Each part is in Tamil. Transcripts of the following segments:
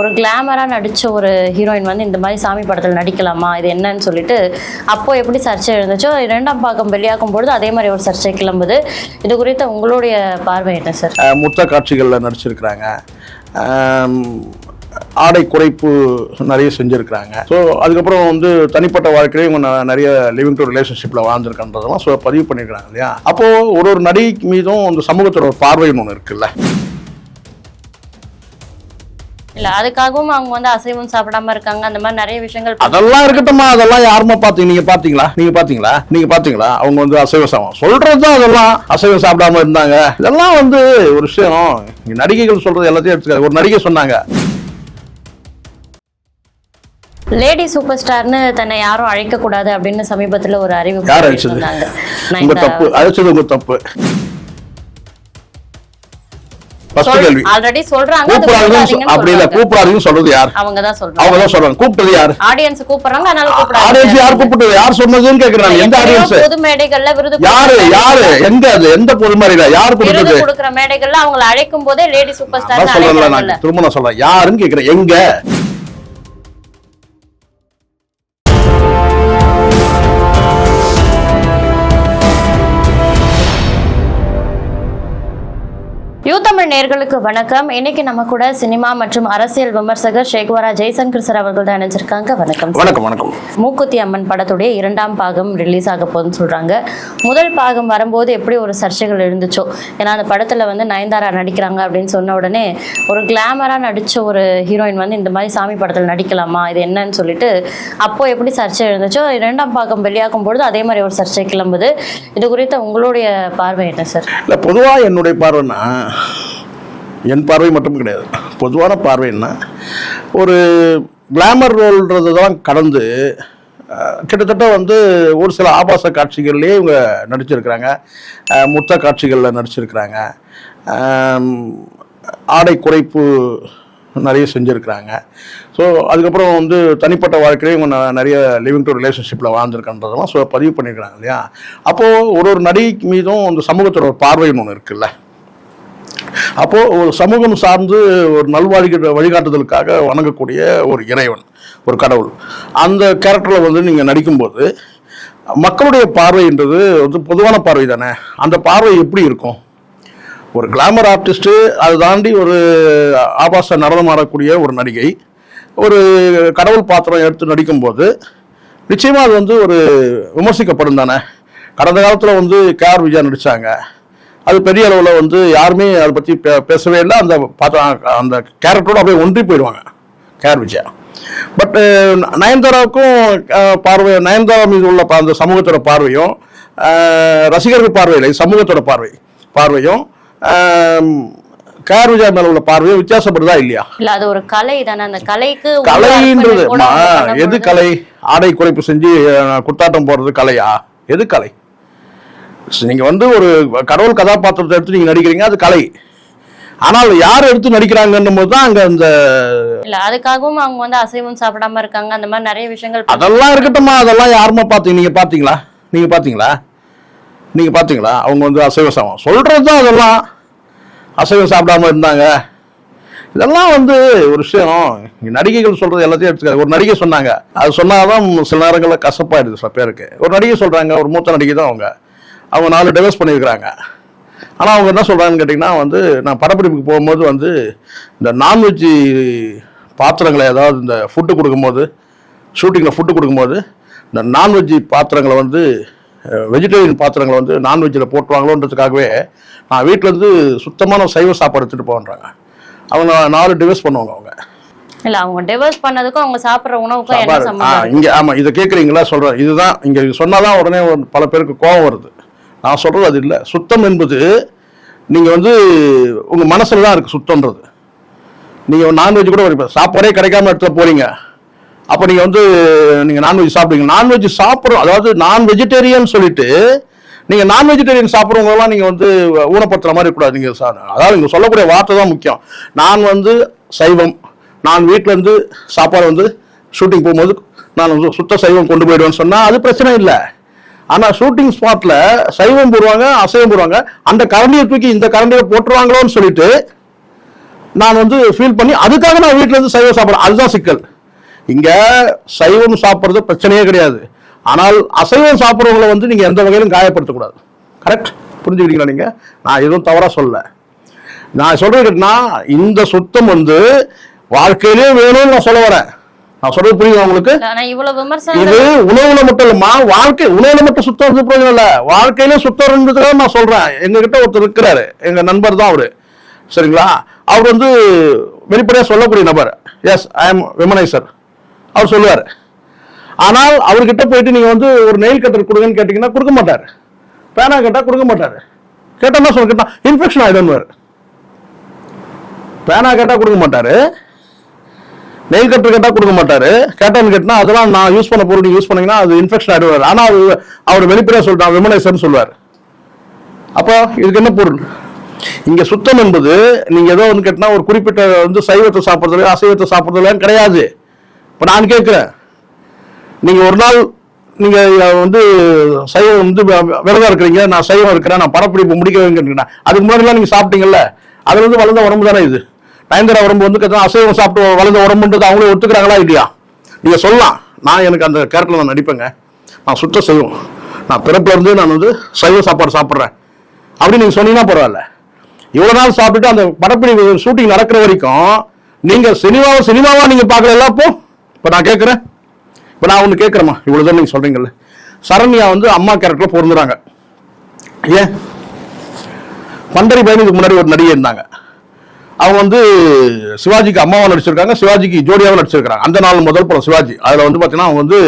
ஒரு கிளாமராக நடித்த ஒரு ஹீரோயின் வந்து இந்த மாதிரி சாமி படத்தில் நடிக்கலாமா? இது என்னன்னு சொல்லிட்டு அப்போ எப்படி சர்ச்சை எழுந்துச்சோ இரண்டாம் பாகம் வெளியாகும் பொழுது அதே மாதிரி ஒரு சர்ச்சை கிளம்புது. இது குறித்த உங்களுடைய பார்வை என்ன சார் முத்த காட்சிகளில் நடிச்சிருக்கிறாங்க. ஆடை குறைப்பு நிறைய செஞ்சுருக்கிறாங்க. ஸோ அதுக்கப்புறம் வந்து தனிப்பட்ட வாழ்க்கையில இவங்க நிறைய லிவிங் டு ரிலேஷன்ஷிப்பில் வாழ்ந்துருக்கன்றதெல்லாம் ஸோ பதிவு பண்ணியிருக்கிறாங்க இல்லையா? அப்போது ஒரு ஒரு நடிகை மீதும் அந்த சமூகத்தோட ஒரு பார்வைன்னு ஒன்று இருக்குல்ல. இல்லை அதுக்காகவும் அவங்க வந்து அசைவம் சாப்பிடாம இருக்காங்க. அந்த மாதிரி நிறைய விஷயங்கள் அதெல்லாம் இருக்கட்டும்மா அதெல்லாம் யாருமா பார்த்தீங்க நீங்க பாத்தீங்களா? நீங்க பாத்தீங்களா? நீங்க பாத்தீங்களா? அவங்க வந்து அசைவ சாப்பிடும் சொல்றது தான் அதெல்லாம். அசைவம் சாப்பிடாம இருந்தாங்க. இதெல்லாம் வந்து ஒரு விஷயம். நடிகைகள் சொல்றது எல்லாத்தையும் எடுத்துக்காது. ஒரு நடிகை சொன்னாங்க. லேடி சூப்பர் ஸ்டார்னு தன்னை யாரும் அழைக்க கூடாது அப்படின்னு சமீபத்துல ஒரு அறிவிப்பு அழைச்சது. உங்க. தப்பு. அழைச்சது உங்க தப்பு. ஃபர்ஸ்ட் கேள்வி. ஆல்ரெடி சொல்றாங்க கூப்பிடாதீங்கன்னு அப்படி இல்ல. கூப்பிடாதீங்கன்னு சொல்றது யார்? அவங்க தான் சொல்றாங்க. அவங்க தான் சொல்றாங்க. கூப்பிட்டது யார்? ஆடியன்ஸ் கூப்பிடுறாங்க அதனால ஆடியன்ஸ் யார் கூப்பிட்டது? யார் சொன்னதுன்னு கேக்குறாங்க. எந்த ஆடியன்ஸ் பொது மேடைகள்ல விருது யாரு? யாரு? எங்க அது? எந்த பொது மாதிரில யார் விருது கொடுத்தது? கொடுக்குற மேடைகள்ல அவங்கள அழைக்கும் போதே லேடி சூப்பர் ஸ்டார் சொல்றேன்ல அழைக்கிறாங்கல்ல. நான் திரும்ப நான் சொல்றேன். யாருன்னு கேக்குறேன். எங்க? நேர்களுக்கு வணக்கம். இன்னைக்கு நம்ம கூட சினிமா மற்றும் அரசியல் விமர்சகர் ஷேக்வாரா ஜெய்சங்கர் சார் அவர்கள் தான் நினைச்சிருக்காங்க வணக்கம். வணக்கம் வணக்கம். மூக்குத்தி அம்மன் படத்துடைய இரண்டாம் பாகம் ரிலீஸ் ஆக போகுதுன்னு சொல்றாங்க. முதல் பாகம் வரும்போது எப்படி ஒரு சர்ச்சைகள் எழுந்துச்சோ ஏன்னா அந்த படத்துல வந்து நயன்தாரா நடிக்கிறாங்க அப்படின்னு சொன்ன உடனே ஒரு கிளாமரா நடிச்ச ஒரு ஹீரோயின் வந்து இந்த மாதிரி சாமி படத்தில் நடிக்கலாமா? இது என்னன்னு சொல்லிட்டு அப்போ எப்படி சர்ச்சை எழுந்துச்சோ இரண்டாம் பாகம் வெளியாகும் பொழுது அதே மாதிரி ஒரு சர்ச்சை கிளம்புது. இது குறித்த உங்களுடைய பார்வை என்ன சார்? இல்லை பொதுவாக என்னுடைய பார்வைன்னா என் பார்வை மட்டும் கிடையாது. பொதுவான பார்வைன்னா ஒரு கிளாமர் ரோல்ன்றதெல்லாம் கடந்து கிட்டத்தட்ட வந்து ஒரு சில ஆபாச காட்சிகள்லேயே இவங்க நடிச்சிருக்கிறாங்க. முத்த காட்சிகளில் நடிச்சிருக்கிறாங்க. ஆடை குறைப்பு நிறைய செஞ்சுருக்கிறாங்க. ஸோ அதுக்கப்புறம் வந்து தனிப்பட்ட வாழ்க்கையிலே இவங்க நிறைய லிவிங் டு ரிலேஷன்ஷிப்பில் வாழ்ந்துருக்கன்றதெல்லாம் ஸோ பதிவு பண்ணியிருக்கிறாங்க இல்லையா? அப்போது ஒரு ஒரு நடிகை மீதும் அந்த சமூகத்தோட ஒரு பார்வைன்னு ஒன்று இருக்குல்ல? அப்போ ஒரு சமூகம் சார்ந்து ஒரு நல்வழி வழிகாட்டுதலுக்காக வணங்கக்கூடிய ஒரு இறைவன் ஒரு கடவுள். அந்த கேரக்டரில் வந்து நீங்கள் நடிக்கும்போது மக்களுடைய பார்வைன்றது வந்து பொதுவான பார்வை தானே? அந்த பார்வை எப்படி இருக்கும்? ஒரு கிளாமர் ஆர்டிஸ்ட்டு அதை தாண்டி ஒரு ஆபாச நடனம் ஆடக்கூடிய ஒரு நடிகை ஒரு கடவுள் பாத்திரம் எடுத்து நடிக்கும்போது நிச்சயமாக அது வந்து ஒரு விமர்சிக்கப்படும் தானே? கடந்த காலத்தில் வந்து கேஆர் விஜயா நடித்தாங்க அது பெரிய அளவில் வந்து யாருமே அதை பற்றி பே பேசவே இல்லை. அந்த பார்த்தா அந்த கேரக்டரோட அப்படியே ஒன்றி போயிடுவாங்க. கேஆர் விஜயா. பட் நயன்தாராவுக்கும் பார்வை நயன்தாரா மீது உள்ள அந்த சமூகத்தோட பார்வையும் ரசிகர்கள் பார்வையில் இது சமூகத்தோட பார்வை பார்வையும் கேஆர் விஜயா மேல உள்ள பார்வையும் வித்தியாசப்படுதா இல்லையா? இல்ல அது ஒரு கலை தானே. அந்த கலைக்கு கலைன்றது எது கலை? ஆடை குறைப்பு செஞ்சு குத்தாட்டம் போடுறது கலையா? எது கலை? நீங்க வந்து ஒரு கடவுள் கதாபாத்திரத்தை எடுத்து நீங்க நடிக்கிறீங்க அது கலை. ஆனால் யார் எடுத்து நடிக்கிறாங்கன்னும் போது தான் அங்க அந்த இல்ல அதுக்காகவும் அவங்க வந்து அசைவம் சாப்பிடாம இருக்காங்க அந்த மாதிரி நிறைய விஷயங்கள் அதெல்லாம் இருக்கட்டும்மா அதெல்லாம் யாருமா பார்த்தீங்க? நீங்க பாத்தீங்களா நீங்க பாத்தீங்களா நீங்க பாத்தீங்களா அவங்க வந்து அசைவ சாப்பிடும் சொல்றது தான் அதெல்லாம். அசைவம் சாப்பிடாம இருந்தாங்க. இதெல்லாம் வந்து ஒரு விஷயம். நடிகைகள் சொல்றது எல்லாத்தையும் எடுத்துக்காது. ஒரு நடிகை சொன்னாங்க. அது சொன்னாதான் சில நேரங்களில் கசப்பாயிடுது சில பேருக்கு. ஒரு நடிகை சொல்றாங்க ஒரு மூத்த நடிகை தான் அவங்க. அவங்க நாலு டிவைஸ் பண்ணியிருக்கிறாங்க. ஆனால் அவங்க என்ன சொல்றாங்கன்னு கேட்டிங்கன்னா வந்து நான் படப்பிடிப்புக்கு போகும்போது வந்து இந்த நான்வெஜ் பாத்திரங்களை ஏதாவது இந்த ஃபுட்டு கொடுக்கும்போது ஷூட்டிங்கில் ஃபுட்டு கொடுக்கும்போது இந்த நான்வெஜ் பாத்திரங்களை வந்து வெஜிடேரியன் பாத்திரங்களை வந்து நான்வெஜ்ஜில் போட்டுருவாங்களோன்றதுக்காகவே நான் வீட்டிலேருந்து சுத்தமான சைவ சாப்பாடு எடுத்துகிட்டு போகன்றாங்க அவங்க நாலு டிவைஸ் பண்ணுவாங்க அவங்க. இல்ல அவங்க டிவோர்ஸ் பண்ணதுக்கும் அவங்க சாப்பிடுற உணவுக்கும் என்ன சம்பந்தம் இங்க ஆமா இதை கேட்குறீங்களா சொல்றேன் இதுதான் இங்க சொன்னாதான் உடனே பல பேருக்கு கோபம் வருது. நான் சொல்கிறது அது இல்லை. சுத்தம் என்பது நீங்கள் வந்து உங்கள் மனசில் தான் இருக்குது சுத்தம்ன்றது. நீங்கள் நான்வெஜ் கூட ஒரு சாப்பாடே கிடைக்காம இடத்துல போகிறீங்க அப்போ நீங்கள் வந்து நீங்கள் நான்வெஜ் சாப்பிடுங்க நான்வெஜ் சாப்பிட்றோம் அதாவது நான் வெஜிடேரியன் சொல்லிட்டு நீங்கள் நான் வெஜிடேரியன் சாப்பிட்றவங்கலாம் நீங்கள் வந்து ஊனப்படுத்துகிற மாதிரி கூடாது நீங்கள் அதாவது நீங்கள் சொல்லக்கூடிய வார்த்தை தான் முக்கியம். நான் வந்து சைவம். நான் வீட்டிலேருந்து சாப்பாடு வந்து ஷூட்டிங் போகும்போது நான் வந்து சுத்த சைவம் கொண்டு போயிடுவேன்னு சொன்னால் அது பிரச்சனை இல்லை. ஆனா ஷூட்டிங் ஸ்பாட்ல சைவம் போடுவாங்க அசைவம் போடுவாங்க. அந்த கரண்டியை தூக்கி இந்த கரண்டியை போட்டுருவாங்களோன்னு சொல்லிட்டு நான் வந்து ஃபீல் பண்ணி அதுக்காக நான் வீட்டில் இருந்து சைவம் சாப்பிட்றேன். அதுதான் சிக்கல். இங்க சைவம் சாப்பிட்றது பிரச்சனையே கிடையாது. ஆனால் அசைவம் சாப்பிட்றவங்களை வந்து நீங்க எந்த வகையிலும் காயப்படுத்தக்கூடாது. கரெக்ட் புரிஞ்சுக்கிறீங்களா நீங்க? நான் எதுவும் தவறா சொல்ல நான் சொல்றேன் இந்த சுத்தம் வந்து வாழ்க்கையிலே வேணும்னு நான் சொல்ல வரேன். நான் சொல்றது புரியுது உங்களுக்கு? இது உணவுல மட்டும் இல்லம்மா வாழ்க்கை உணவுல மட்டும் சுத்தம் இருந்து பிரயோஜனம் இல்ல? வாழ்க்கையில சுத்தம் இருந்ததுக்காக நான் சொல்றேன். எங்க கிட்ட ஒருத்தர் இருக்கிறாரு. எங்க நண்பர் தான் அவரு. சரிங்களா? அவர் வந்து வெளிப்படையா சொல்லக்கூடிய நபர். எஸ் ஐ எம் விமனைசர் அவர் சொல்லுவார். ஆனால் அவர்கிட்ட போயிட்டு நீங்க வந்து ஒரு நெயில் கட்டர் கொடுங்கன்னு கேட்டீங்கன்னா கொடுக்க மாட்டார். பேனா கேட்டா கொடுக்க மாட்டார். கேட்டோம்னா சொல்ல கேட்டா இன்ஃபெக்ஷன் ஆயிடும்னு பேனா கேட்டா கொடுக்க மாட்டாரு. நெயில் கட்டர் கேட்டால் கொடுக்க மாட்டாரு. கேட்டான்னு கேட்டால் அதெல்லாம் நான் யூஸ் பண்ண பொருள் யூஸ் பண்ணீங்கன்னா அது இன்ஃபெக்ஷன் ஆகிடுவார் ஆனால் அது அவர் வெளிப்படையாக சொல்லிட்டான் விமனைசர்னு சொல்லுவார். அப்போ இதுக்கு என்ன பொருள்? இங்க சுத்தம் என்பது நீங்க ஏதோ வந்து கேட்டினா ஒரு குறிப்பிட்ட வந்து சைவத்தை சாப்பிட்றதுல அசைவத்தை சாப்பிட்றதுல கிடையாது. இப்போ நான் கேட்குறேன். நீங்க ஒரு நாள் நீங்க வந்து சைவம் வந்து விரதம் இருக்கிறீங்க நான் சைவம் இருக்கிறேன் நான் படப்பிடிப்பு முடிக்க வைக்கிறேன் அதுக்கு முன்னாடிலாம் நீங்க சாப்பிட்டீங்கல்ல அதுலேருந்து வளர்ந்த உடம்பு தானே இது? பயங்கர உடம்பு வந்து கேட்டா அசைவம் சாப்பிட்டு வளர்ந்த உடம்புன்றது அவங்களே ஒத்துக்கிறாங்களா இல்லையா? நீங்கள் சொல்லலாம். நான் எனக்கு அந்த கேரக்டரில் நான் நடிப்பேங்க. நான் சுற்ற செய்வோம். நான் பிறப்புலேருந்து நான் வந்து சைவ சாப்பாடு சாப்பிட்றேன். அப்படின்னு நீங்கள் சொன்னீங்கன்னா பரவாயில்ல. இவ்வளோ நாள் சாப்பிட்டுட்டு அந்த படப்பிடிப்பு ஷூட்டிங் நடக்கிற வரைக்கும் நீங்கள் சினிமாவை சினிமாவாக நீங்கள் பார்க்கல எல்லாப்போ இப்போ நான் கேட்குறேன். இப்போ நான் ஒன்று கேட்குறேம்மா. இவ்வளோ தான் நீங்கள் சொல்கிறீங்கல்ல சரண்யா வந்து அம்மா கேரக்டரில் பொருந்துறாங்க. ஏன்? பண்டரி பயணிக்கு முன்னாடி ஒரு நடிகை இருந்தாங்க. அவங்க வந்து சிவாஜிக்கு அம்மாவை நடிச்சிருக்காங்க சிவாஜிக்கு ஜோடியாவும் நடிச்சிருக்காங்க அந்த நாள் முதல் படம் சிவாஜி. அதில் வந்து பார்த்தீங்கன்னா அவங்க வந்து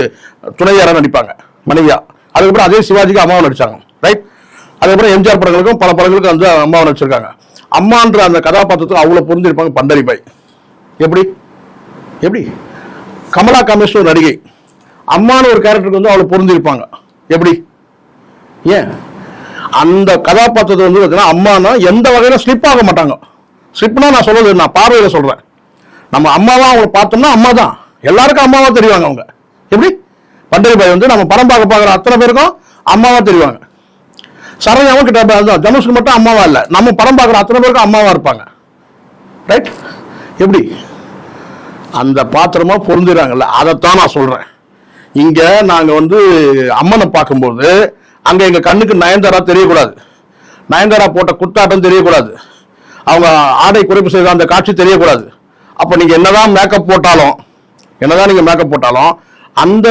துணையாராக நடிப்பாங்க மனைவியா. அதுக்கப்புறம் அதே சிவாஜிக்கு அம்மாவை நடிச்சாங்க. ரைட் அதுக்கப்புறம் எம்ஜிஆர் படங்களுக்கும் பல படங்களுக்கும் வந்து அம்மாவை நடிச்சிருக்காங்க. அம்மான்ற அந்த கதாபாத்திரத்துக்கு அவ்வளோ புரிஞ்சிருப்பாங்க பண்டரிபாய் எப்படி? எப்படி? கமலா கமிஷன் ஒரு நடிகை. அம்மான்னு ஒரு கேரக்டருக்கு வந்து அவ்வளோ பொருந்திருப்பாங்க. எப்படி? ஏன்? அந்த கதாபாத்திரத்தை வந்து பார்த்தீங்கன்னா அம்மானா எந்த வகையில ஸ்லிப் ஆக மாட்டாங்க. ஸ்லிப்னா நான் சொல்றது நான் பார்வையில் சொல்றேன். நம்ம அம்மாவா அவங்களை பார்த்தோம்னா அம்மா தான் எல்லாருக்கும் அம்மாவா தெரிவாங்க அவங்க. எப்படி? பண்டரி பாய் வந்து நம்ம படம் பார்க்க பார்க்குற அத்தனை பேருக்கும் அம்மாவா தெரிவாங்க. சரண்யாவும் கிட்ட அதுதான் தனுஷ்க்கு மட்டும் அம்மாவா இல்லை. நம்ம படம் பார்க்குற அத்தனை பேருக்கும் அம்மாவா இருப்பாங்க. ரைட் எப்படி? அந்த பாத்திரமா பொருந்துறாங்கல்ல அதைத்தான் நான் சொல்றேன். இங்க நாங்க வந்து அம்மனை பார்க்கும்போது அங்க எங்க கண்ணுக்கு நயன்தாரா தெரியக்கூடாது. நயன்தாரா போட்ட குத்தாட்டம் தெரியக்கூடாது. அவங்க ஆடை குறைப்பு செய்த அந்த காட்சி தெரியக்கூடாது. அப்போ நீங்கள் என்னதான் மேக்கப் போட்டாலும் என்னதான் நீங்கள் மேக்கப் போட்டாலும் அந்த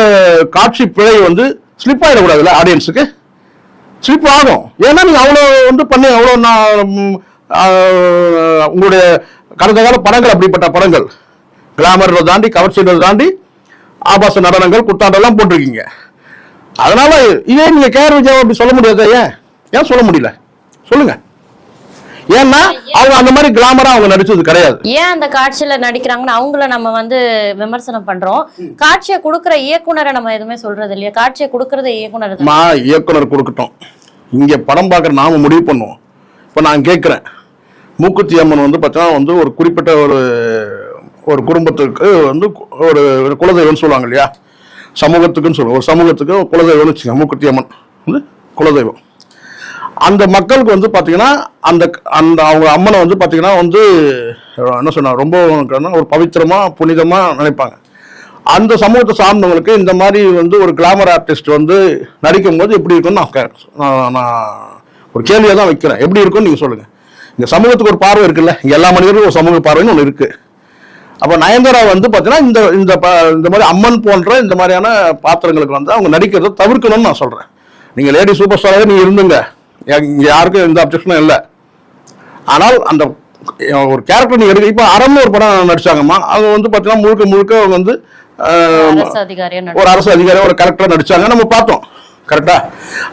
காட்சி பிழை வந்து ஸ்லிப் ஆகிடக்கூடாதுல்ல ஆடியன்ஸுக்கு ஸ்லிப் ஆகும். ஏன்னா நீங்கள் அவ்வளோ வந்து பண்ணி அவ்வளோ நான் உங்களுடைய கடந்த கால படங்கள் அப்படிப்பட்ட படங்கள். கிளாமர் தாண்டி கவர்ச்சியை தாண்டி ஆபாச நடனங்கள் குத்தாண்டெல்லாம் போட்டிருக்கீங்க. அதனால இதே நீங்கள் கேர் விஜய் அப்படி சொல்ல முடியாது ஏன்? ஏன் சொல்ல முடியல? சொல்லுங்கள் ஏன்னா அவங்க அந்த மாதிரி கிளாமரா அவங்க நடிச்சது கிடையாது. ஏன் அந்த காட்சியில நடிக்கிறாங்கன்னு அவங்கள நம்ம வந்து விமர்சனம் பண்றோம். காட்சியை கொடுக்கிற இயக்குனரை நம்ம எதுவுமே சொல்றது இல்லையா? காட்சியை கொடுக்கறது இயக்குனர் இயக்குனர் கொடுக்கட்டும். இங்க படம் பார்க்குற நாம முடிவு பண்ணுவோம். இப்போ நான் கேட்குறேன் மூக்குத்தி அம்மன் வந்து பார்த்தீங்கன்னா வந்து ஒரு குறிப்பிட்ட ஒரு ஒரு குடும்பத்துக்கு வந்து ஒரு குலதெய்வம்னு சொல்லுவாங்க இல்லையா? சமூகத்துக்குன்னு சொல்லுவோம். ஒரு சமூகத்துக்கு ஒரு குலதெய்வம்னு வச்சுக்கோங்க. மூக்குத்தி அம்மன் வந்து குலதெய்வம். அந்த மக்களுக்கு வந்து பார்த்தீங்கன்னா அந்த அந்த அவங்க அம்மனை வந்து பார்த்தீங்கன்னா வந்து என்ன சொன்னா ரொம்ப ஒரு பவித்திரமாக புனிதமாக நினைப்பாங்க. அந்த சமூகத்தை சார்ந்தவங்களுக்கு இந்த மாதிரி வந்து ஒரு கிளாமர் ஆர்டிஸ்ட் வந்து நடிக்கும் போது எப்படி இருக்கும்னு நான் நான் ஒரு கேள்வியை தான் வைக்கிறேன். எப்படி இருக்கும்னு நீங்கள் சொல்லுங்கள் இந்த சமூகத்துக்கு ஒரு பார்வை இருக்குல்ல? எல்லா மனிதர்களும் ஒரு சமூக பார்வைன்னு ஒன்று இருக்குது அப்போ நயன்தாரா வந்து பார்த்தீங்கன்னா இந்த இந்த ப- இந்த மாதிரி அம்மன் போன்ற இந்த மாதிரியான பாத்திரங்களுக்கு வந்து அவங்க நடிக்கிறத தவிர்க்கணும்னு நான் சொல்கிறேன் நீங்கள் லேடி சூப்பர் ஸ்டாராக நீங்கள் இருந்துங்க. இங்க யாருக்கும் எந்த அப்ஜெக்ஷனும் இல்லை. ஆனால் அந்த ஒரு கேரக்டர் நீங்க எடுக்க இப்போ அறம்னு ஒரு படம் நடிச்சாங்கம்மா. அவங்க வந்து பாத்தீங்கன்னா முழுக்க முழுக்க அவங்க வந்து ஒரு அரசு அதிகாரி ஒரு கரெக்டா நடிச்சாங்க நம்ம பார்த்தோம். கரெக்டா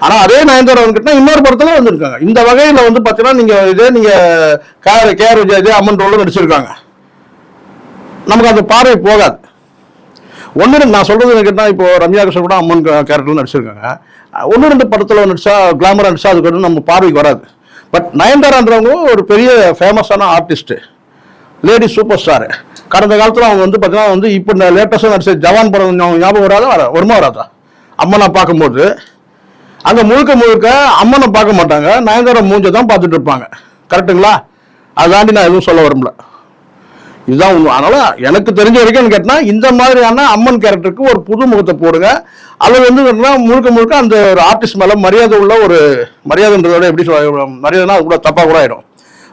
ஆனா அதே நயன்தாரா வந்துட்டு இன்னொரு படத்துல வந்திருக்காங்க. இந்த வகையில வந்து பாத்தீங்கன்னா நீங்க இதே நீங்க கேர் கேஆர் விஜய் இதே அம்மன் ரோல்ல நடிச்சிருக்காங்க. நமக்கு அந்த பார்வை போகாது. ஒன்று நான் சொல்றது கேட்டால் இப்போ ரம்யா கிருஷ்ணன் கூட அம்மன் கேரக்டர்ல நடிச்சிருக்காங்க. ஒன்று ரெண்டு படத்தில் நடிச்சா கிளாமராக நடிச்சா அதுக்கு வந்து நம்ம பார்வைக்கு வராது. பட் நயன்தாரான்றவங்க ஒரு பெரிய ஃபேமஸான ஆர்டிஸ்ட்டு லேடி சூப்பர் ஸ்டாரு கடந்த காலத்தில் அவங்க வந்து பார்த்தீங்கன்னா வந்து இப்போ லேட்டஸ்டாக நடிச்ச ஜவான் படம் ஞாபகம் வராதா? வர வருமா வராதா? அம்மனை பார்க்கும்போது. அங்கே முழுக்க முழுக்க அம்மனை பார்க்க மாட்டாங்க. நயன்தாரா மூஞ்சை தான் பார்த்துட்டு இருப்பாங்க. கரெக்ட்டுங்களா அதை தாண்டி நான் எதுவும் சொல்ல விரும்பல. இதுதான் உண்மை. அதனால எனக்கு தெரிஞ்ச வரைக்கும் கேட்டா இந்த மாதிரியான அம்மன் கேரக்டருக்கு ஒரு புது முகத்தை போடுங்க. அது வந்து முழுக்க முழுக்க அந்த ஒரு ஆர்டிஸ்ட் மேல மரியாதை உள்ள ஒரு மரியாதைன்றதோட எப்படி சொல்ல மரியாதைனா அது கூட தப்பா கூட ஆயிடும்.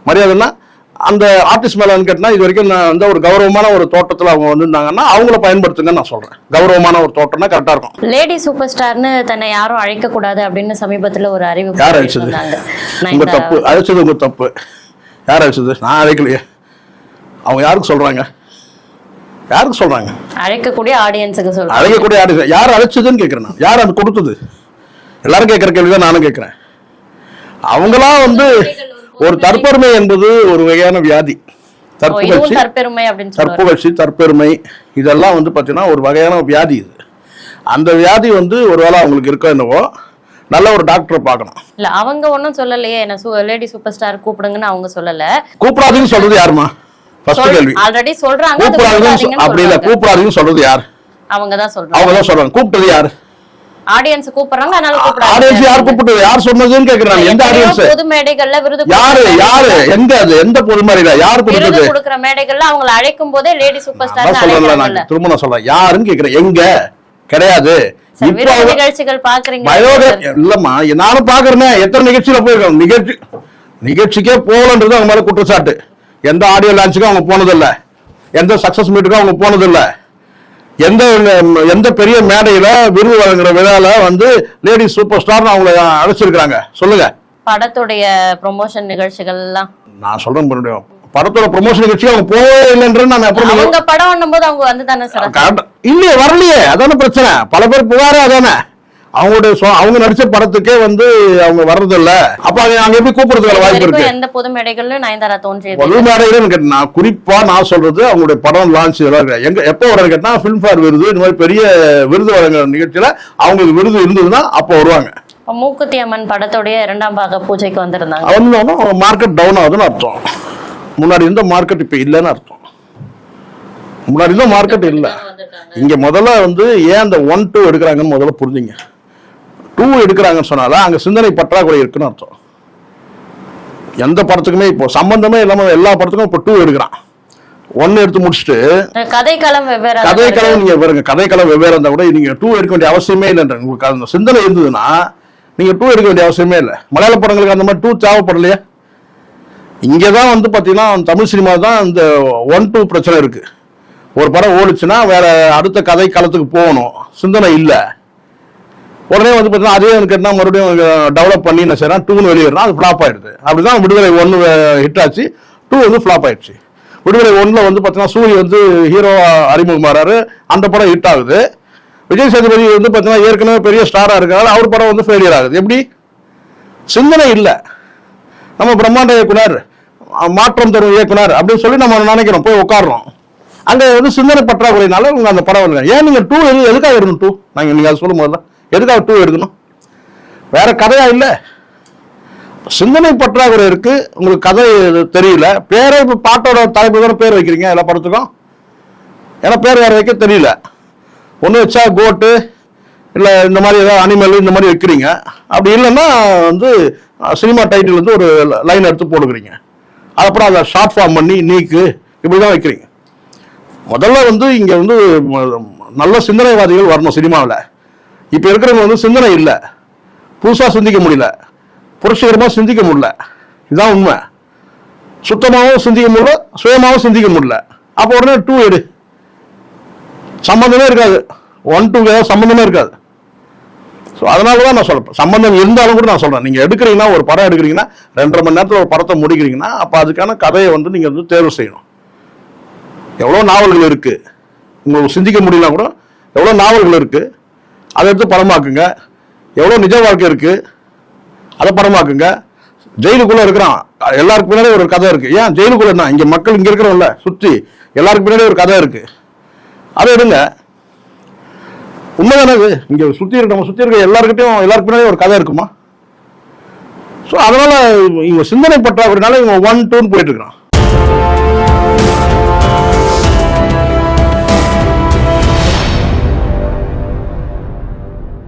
மரியாதைன்னா அந்த ஆர்டிஸ்ட் மேல கேட்டா இது வரைக்கும் நான் வந்து ஒரு கௌரவமான ஒரு தோட்டத்தில் அவங்க வந்திருந்தாங்கன்னா அவங்கள பயன்படுத்துங்கன்னு நான் சொல்றேன். கௌரவமான ஒரு தோட்டம்னா கரெக்டா இருக்கும். லேடி சூப்பர் ஸ்டார்னு தன்னை யாரும் அழைக்க கூடாது அப்படின்னு சமீபத்துல ஒரு அறிவிப்பு யார் அழைச்சது? சொன்னாங்க உங்க நயன்தாரா. தப்பு. அழைச்சது உங்க தப்பு. யார் அழைச்சது? நான் அழைக்கலையே. அவங்க யாருக்கு சொல்றாங்க? யாருக்கு சொல்றாங்க? அழைக்கக்கூடிய ஆடியன்ஸுக்கு சொல்றேன் அழைக்கக்கூடிய யாரு யார் அழைச்சதுன்னு கேட்கிறேன் நான். யார் அது கொடுத்தது? எல்லாரும் கேட்கிற கேள்விதான் நானும் கேட்கிறேன் அவங்களா வந்து ஒரு தற்பெருமை என்பது ஒரு வகையான வியாதி. தற்புகழ்ச்சி தற்புகழ்ச்சி தற்பெருமை இதெல்லாம் வந்து பார்த்தீங்கன்னா ஒரு வகையான வியாதி இது. அந்த வியாதி வந்து ஒருவேளை அவங்களுக்கு இருக்கோ என்னவோ நல்ல ஒரு டாக்டரை பார்க்கணும். இல்ல அவங்க ஒண்ணும் சொல்லலையே. என்ன லேடி சூப்பர் ஸ்டார் கூப்பிடுங்கன்னு அவங்க சொல்லல. கூப்பிடாதீங்கன்னு சொல்றது யாருமா ஃபர்ஸ்ட் கேள்வி. ஆல்ரெடி சொல்றாங்க கூப்பிடாதீங்கன்னு அப்படி இல்ல சொல்றாங்க. கூப்பிடாதீங்கன்னு சொல்றது யார்? அவங்க தான் சொல்றாங்க. அவங்க தான் சொல்றாங்க. கூப்பிட்டது யார்? ஆடியன்ஸ் கூப்பிடுறாங்க அதனால ஆடியன்ஸ் யார் கூப்பிட்டது? யார் சொன்னதுன்னு கேக்குறாங்க. எந்த ஆடியன்ஸ் பொது மேடைகள்ல விருது யாரு? யாரு? எங்க அது? எந்த பொதுமறையில யார் விருது கொடுத்தது? கொடுக்குற மேடைகள்ல அவங்களை அழைக்கும் போதே லேடி சூப்பர் ஸ்டார் அழைக்கிறாங்கல்ல நான் திரும்ப நான் சொல்றேன். யாருன்னு கேக்குறேன். எங்க? கிடையாது. விருது நிகழ்ச்சிகள் பாக்குறீங்க பயோட இல்லம்மா நானும் பாக்குறேனே எத்தனை நிகழ்ச்சியில போயிருக்கோம்? நிகழ்ச்சி நிகழ்ச்சிக்கே போகலன்றது அவங்க மேல குற்றச்சாட்டு. எந்த ஆடியோ லான்ச்சுக்கும் அவங்க போனதில்ல. எந்த சக்சஸ் மீட்டுக்கும் அவங்க போனதில்ல. எந்த எந்த பெரிய மேடையில விருது வழங்குற விழால வந்து லேடி சூப்பர் ஸ்டார் அவங்கள அழைச்சிருக்காங்க சொல்லுங்க. படத்துடைய ப்ரொமோஷன் நிகழ்ச்சிகள் எல்லாம் நான் சொல்றேன் மறுபடியும் படத்தோட ப்ரொமோஷன் நிகழ்ச்சி அவங்க போவே இல்லைன்ற நான் அப்புறம் அவங்க படம் போது அவங்க வந்து தானே சார். இல்லையே வரலையே. அதான பிரச்சனை. பல பேர் புகாரே அதானே. அவங்களுடைய அவங்க நடிச்ச படத்துக்கே வந்து அவங்க வர்றது இல்ல அப்ப அங்க எப்படி கூப்பிடுறதுக்கு வாய்ப்பு இருக்கு? எந்த பொது மேடைகள்லயும் நயன்தாரா தோன்றியது பொது மேடைகள் கேட்டா நான் குறிப்பா நான் சொல்றது அவங்களுடைய படம் லான்ச் இதெல்லாம். எங்க எப்போ வர கேட்டா ஃபிலிம் ஃபேர் விருது இந்த மாதிரி பெரிய விருது வழங்குற நிகழ்ச்சியில அவங்களுக்கு விருது இருந்ததுன்னா அப்போ வருவாங்க. மூக்குத்தி அம்மன் படத்துடைய இரண்டாம் பாக பூஜைக்கு வந்திருந்தாங்க. அவங்க மார்க்கெட் டவுன் ஆகுதுன்னு அர்த்தம். முன்னாடி இருந்த மார்க்கெட் இப்ப இல்லைன்னு அர்த்தம். முன்னாடி இருந்த மார்க்கெட் இல்ல. இங்க முதல்ல வந்து ஏன் அந்த ஒன் டூ எடுக்கிறாங்கன்னு முதல்ல புரிஞ்சுங்க. டூ எடுக்கிறாங்கன்னு சொன்னால அங்க சிந்தனை பற்றாக்குறை இருக்குன்னு அர்த்தம். எந்த படத்துக்குமே இப்போ சம்பந்தமே இல்லாம எல்லா படத்துக்கும் இப்போ டூ எடுக்கிறான். ஒன்னு எடுத்து முடிச்சுட்டு கதைக்களம் வெவ்வேறு கதை களம் நீங்க பாருங்க கதை களம் வெவ்வேறு இருந்தா கூட நீங்க டூ எடுக்க வேண்டிய அவசியமே இல்லைன்ற உங்களுக்கு அந்த சிந்தனை இருந்ததுன்னா நீங்க டூ எடுக்க வேண்டிய அவசியமே இல்லை. மலையாள படங்களுக்கு அந்த மாதிரி டூ தேவைப்படலையா? இங்கதான் வந்து பாத்தீங்கன்னா தமிழ் சினிமா தான் இந்த ஒன் டூ பிரச்சனை இருக்கு. ஒரு படம் ஓடுச்சுன்னா வேற அடுத்த கதை களத்துக்கு போகணும். சிந்தனை இல்லை. உடனே வந்து பார்த்தீங்கன்னா அதே எனக்கு என்ன மறுபடியும் டெவலப் பண்ணி என்ன செய்யறான்? டூன்னு வெளியிடுறான் அது ஃப்ளாப் ஆயிடுது. அப்படிதான் விடுதலை ஒன்று ஹிட் ஆச்சு. டூ வந்து ஃப்ளாப் ஆயிடுச்சு. விடுதலை ஒன்றில் வந்து பார்த்தீங்கன்னா சூரிய வந்து ஹீரோ அறிமுகமாறாரு அந்த படம் ஹிட் ஆகுது. விஜய் சேதுபதி வந்து பார்த்தீங்கன்னா ஏற்கனவே பெரிய ஸ்டாராக இருக்கிறனால அவர் படம் வந்து ஃபெயிலியர் ஆகுது. எப்படி? சிந்தனை இல்லை. நம்ம பிரம்மாண்ட இயக்குனர் மாற்றம் தரும் இயக்குனர் அப்படின்னு சொல்லி நம்ம நினைக்கிறோம். போய் உட்காடுறோம் அங்கே வந்து சிந்தனை பற்றாக்குறையினால உங்களுக்கு அந்த படம் இல்லை ஏன் நீங்கள் டூ எது எதுக்காக இருந்தோம் டூ நாங்கள் நீங்கள் அதை சொல்லும் போது எதுக்காக டூ எடுக்கணும்? வேற கதையா இல்லை. சிந்தனை பற்றாக்குறை இருக்கு. உங்களுக்கு கதை தெரியல. பேரே இப்போ பாட்டோட தலைப்பு தானே பேர் வைக்கிறீங்க எல்லா படத்துக்கும். ஏன்னா பேர் வேற வைக்க தெரியல. ஒன்று வச்சா கோட்டு இல்லை இந்த மாதிரி ஏதாவது அனிமல் இந்த மாதிரி வைக்கிறீங்க. அப்படி இல்லைன்னா வந்து சினிமா டைட்டில் வந்து ஒரு லைன் எடுத்து போடுக்கிறீங்க அப்புறம் அதை ஷார்ட் ஃபார்ம் பண்ணி நீக்கு இப்படி தான் வைக்கிறீங்க. முதல்ல வந்து இங்கே வந்து நல்ல சிந்தனைவாதிகள் வரணும் சினிமாவில். இப்போ இருக்கிறவங்க வந்து சிந்தனை இல்லை. புதுசாக சிந்திக்க முடியல. புரட்சிகரமாக சிந்திக்க முடியல. இதுதான் உண்மை. சுத்தமாகவும் சிந்திக்க முடியல சுயமாகவும் சிந்திக்க முடியல. அப்போ உடனே டூ எடு. சம்மந்தமே இருக்காது. ஒன் டூ ஏதாவது சம்மந்தமே இருக்காது. ஸோ அதனால தான் நான் சொல்றேன். சம்பந்தம் இருந்தாலும் கூட நான் சொல்கிறேன் நீங்கள் எடுக்கிறீங்கன்னா ஒரு படம் எடுக்கிறீங்கன்னா ரெண்டரை மணி நேரத்தில் ஒரு படத்தை முடிக்கிறீங்கன்னா அப்போ அதுக்கான கதையை வந்து நீங்கள் வந்து தேர்வு செய்யணும். எவ்வளோ நாவல்கள் இருக்குது உங்களுக்கு சிந்திக்க முடியலனா கூட எவ்வளோ நாவல்கள் இருக்குது அதை எடுத்து படமாக்குங்க. எவ்வளோ நிஜ வாழ்க்கை இருக்குது அதை படமாக்குங்க. ஜெயிலுக்குள்ளே இருக்கிறான். எல்லாருக்கு பின்னாடி ஒரு கதை இருக்குது ஏன்? ஜெயிலுக்குள்ளே என்ன இங்கே மக்கள் இங்கே இருக்கிறோம்ல சுற்றி எல்லாருக்கு பின்னாடி ஒரு கதை இருக்குது அதை எடுங்க. உண்மைதானே இது இங்கே சுற்றி இருக்க நம்ம சுற்றி இருக்க எல்லாருக்கிட்டையும் எல்லாருக்கு பின்னாடி ஒரு கதை இருக்குமா? ஸோ அதனால் இவங்க சிந்தனை பற்றாக்குறதுனால இவங்க ஒன் டூன்னு போயிட்டு இருக்கிறான்.